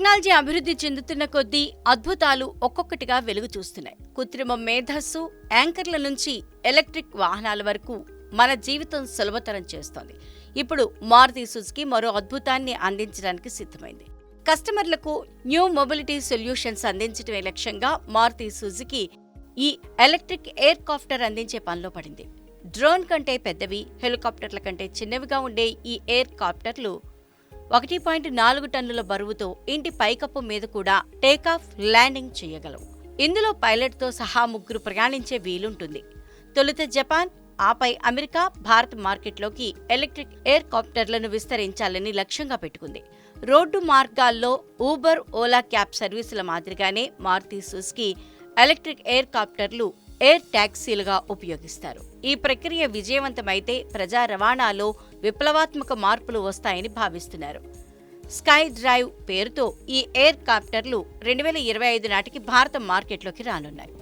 Technology అభివృద్ధి చెందుతున్న కొద్దీ అద్భుతాలు ఒక్కొక్కటిగా వెలుగు చూస్తున్నాయి. కృత్రిమ మేధస్సు యాంకర్ల నుంచి ఎలక్ట్రిక్ వాహనాల వరకు మన జీవితం సులభతరం చేస్తోంది. ఇప్పుడు మారుతి సుజుకి మరో అద్భుతాన్ని అందించడానికి సిద్ధమైంది. కస్టమర్లకు న్యూ మొబిలిటీ సొల్యూషన్స్ అందించడమే లక్ష్యంగా మారుతి సుజుకి ఈ ఎలక్ట్రిక్ ఎయిర్ కాప్టర్ అందించే పనిలో పడింది. డ్రోన్ కంటే పెద్దవి హెలికాప్టర్ల కంటే చిన్నవిగా ఉండే ఈ ఎయిర్ కాప్టర్లు ఒకటి పాయింట్ నాలుగు టన్నుల బరువుతో ఇంటి పైకప్పు మీద కూడా టేకాఫ్ ల్యాండింగ్ చేయగలవు. ఇందులో పైలట్తో సహా ముగ్గురు ప్రయాణించే వీలుంటుంది. తొలుత జపాన్ ఆపై అమెరికా భారత్ మార్కెట్లోకి ఎలక్ట్రిక్ ఎయిర్ కాప్టర్లను విస్తరించాలని లక్ష్యంగా పెట్టుకుంది. రోడ్డు మార్గాల్లో ఊబర్ ఓలా క్యాబ్ సర్వీసుల మాదిరిగానే మారుతి సుస్కి ఎలక్ట్రిక్ ఎయిర్ కాప్టర్లు ఎయిర్ ట్యాక్సీలుగా ఉపయోగిస్తారు. ఈ ప్రక్రియ విజయవంతమైతే ప్రజా రవాణాలో విప్లవాత్మక మార్పులు వస్తాయని భావిస్తున్నారు. స్కై డ్రైవ్ పేరుతో ఈ ఎయిర్ కాప్టర్లు రెండు వేల ఇరవై ఐదు నాటికి భారత మార్కెట్లోకి రానున్నాయి.